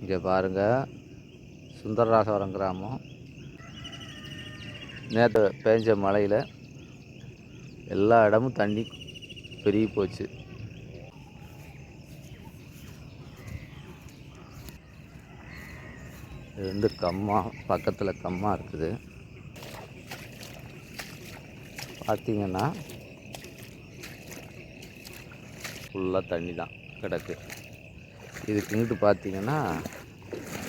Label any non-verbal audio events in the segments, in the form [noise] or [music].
இங்கே பாருங்கள் சுந்தரராசவரம் கிராமம். நேற்று பேஞ்ச மழையில் எல்லா இடமும் தண்ணி பெருகி போச்சு. இது வந்து கம்மா பக்கத்தில் கம்மா இருக்குது. பார்த்திங்கன்னா ஃபுல்லாக தண்ணி தான் கிடக்கு. இதுக்கு இங்கிட்டு பார்த்தீங்கன்னா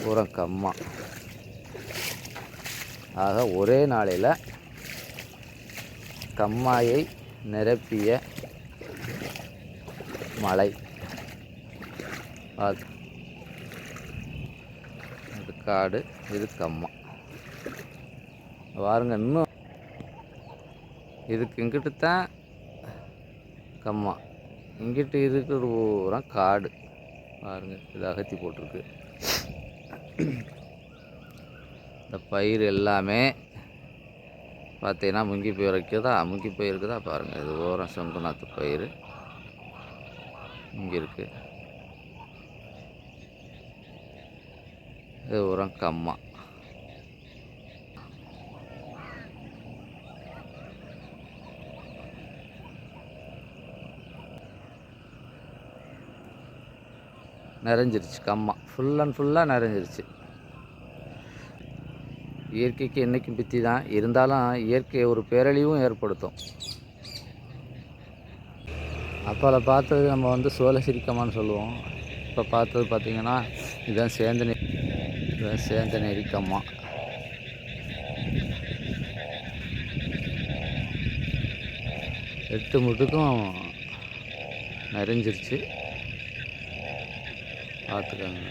பூரா கம்மா. ஆக ஒரே நாளையில் கம்மாயை நிரப்பிய மலை. அது இது காடு இது கம்மா. பாருங்க இன்னும் இதுக்கு இங்கிட்டு தான் கம்மா. இங்கிட்டு இருக்கிற பூரா காடு. பாருங்கள் இது அகத்தி போட்டிருக்கு. இந்த பயிர் எல்லாமே பார்த்தீங்கன்னா முங்கி பயிர் இருக்குதா முங்கி பயிர் இருக்குதா பாருங்கள் இது ஓரம் சொங்கநாத்து பயிர். இங்கே இருக்குது இது உரம் கம்மா. நிறைஞ்சிருச்சு கம்மா. ஃபுல் அண்ட் ஃபுல்லாக நிறைஞ்சிருச்சு. இயற்கைக்கு என்றைக்கும் பித்தி தான். இருந்தாலும் இயற்கை ஒரு பேரழிவும் ஏற்படுத்தும். அப்போல பார்த்தது நம்ம வந்து சோலை சோழசிரிக்கமான்னு சொல்லுவோம். இப்போ பார்த்தது பார்த்திங்கன்னா இதுதான் சேந்தனி இதுதான் சேந்தனி எரிக்கம்மா. எட்டு முட்டுக்கும் நிறைஞ்சிருச்சு. பார்த்துக்கோங்க.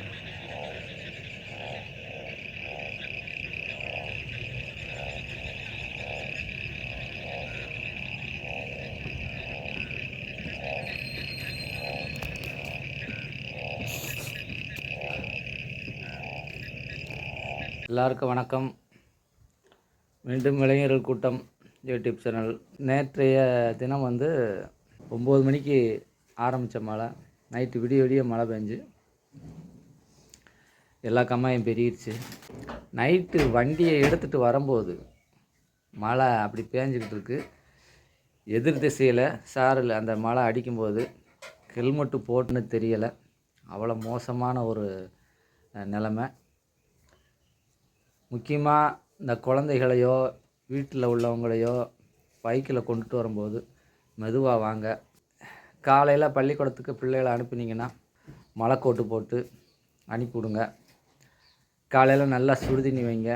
எல்லாருக்கும் வணக்கம். மீண்டும் இளைஞர்கள் கூட்டம் யூடியூப் சேனல். நேற்றைய தினம் வந்து ஒம்பது மணிக்கு ஆரம்பித்த மழை. நைட்டு விடிய விடிய மழை பெஞ்சு எல்லா கம்மாயும் பெரியிருச்சு நைட்டு வண்டியை எடுத்துகிட்டு வரும்போது மழை அப்படி பேஞ்சிக்கிட்டு இருக்குது எதிர் திசையில் சாரில் அந்த மழை அடிக்கும்போது ஹெல்மெட்டு போட்டுன்னு தெரியலை. அவ்வளோ மோசமான ஒரு நிலமை. முக்கியமாக இந்த குழந்தைகளையோ வீட்டில் உள்ளவங்களையோ பைக்கில் கொண்டுட்டு வரும்போது மெதுவாக வாங்க. காலையில் பள்ளிக்கூடத்துக்கு பிள்ளைகளை அனுப்புனீங்கன்னா மழைக்கோட்டு போட்டு அனுப்பிவிடுங்க. காலையில் நல்லா சுடுதண்ணி வைங்க.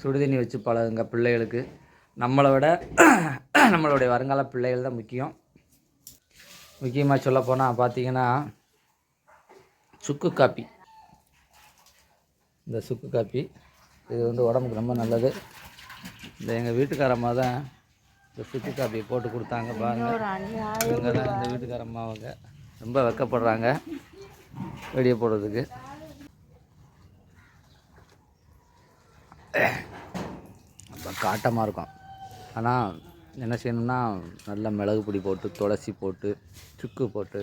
சுடுதண்ணி வச்சு பழகுங்க பிள்ளைகளுக்கு. நம்மளை விட [clears throat] நம்மளுடைய வருங்கால பிள்ளைகள் தான் முக்கியம். முக்கியமாக சொல்லப்போனால் பார்த்தீங்கன்னா சுக்கு காப்பி. இந்த சுக்கு காப்பி இது வந்து உடம்புக்கு ரொம்ப நல்லது. இந்த எங்கள் வீட்டுக்காரம்மா தான் இந்த சுக்கு காப்பி போட்டு கொடுத்தாங்க பாருங்க. இவங்க தான் இந்த வீட்டுக்காரம்மா அவங்க ரொம்ப வெக்கப்படுறாங்க. வெளியே போடுறதுக்கு ரொம்ப காட்டமாக இருக்கும். ஆனால் என்ன செய்யணும்னா நல்ல மிளகு பொடி போட்டு துளசி போட்டு சுக்கு போட்டு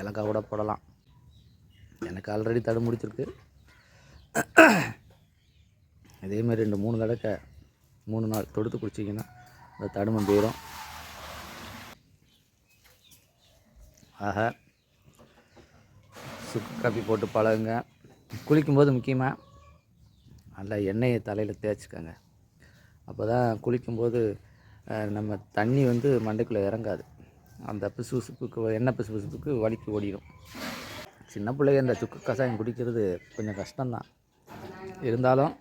ஏலக்காய் கூட போடலாம். எனக்கு ஆல்ரெடி தடு முடிச்சிருக்கு. இதேமாதிரி ரெண்டு மூணு தடவை மூணு நாள் தொடுத்து குடிச்சிங்கன்னா அந்த தடுமம் போயிடும் ஆக சுக்கு காப்பி போட்டு பழகுங்க. குளிக்கும்போது முக்கியமாக நல்லா எண்ணெயை தலையில் தேய்ச்சிக்கோங்க. அப்போ தான் குளிக்கும்போது நம்ம தண்ணி வந்து மண்டைக்குள்ளே இறங்காது. அந்த பிசுபிசுப்புக்கு எண்ணெய் பிசுபிசுப்புக்கு வலிக்கு ஓடிடும் சின்ன பிள்ளைங்க இந்த சுக்கு கஷாயம் குடிக்கிறது கொஞ்சம் கஷ்டம்தான். இருந்தாலும்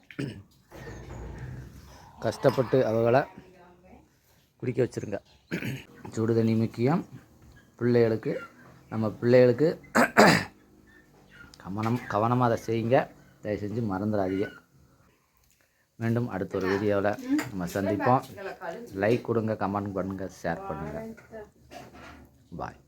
கஷ்டப்பட்டு அவகளை குடிக்க வச்சுருங்க. சுடு தண்ணி முக்கியம். பிள்ளைகளுக்கு நம்ம பிள்ளைகளுக்கு கவனம் கவனமாக அதை செய்யுங்க. தயவு செஞ்சு மறந்துடாதீங்க. மீண்டும் அடுத்த ஒரு வீடியோவில் நம்ம சந்திப்போம். லைக் கொடுங்க கமெண்ட் பண்ணுங்கள் ஷேர் பண்ணுங்கள் பாய்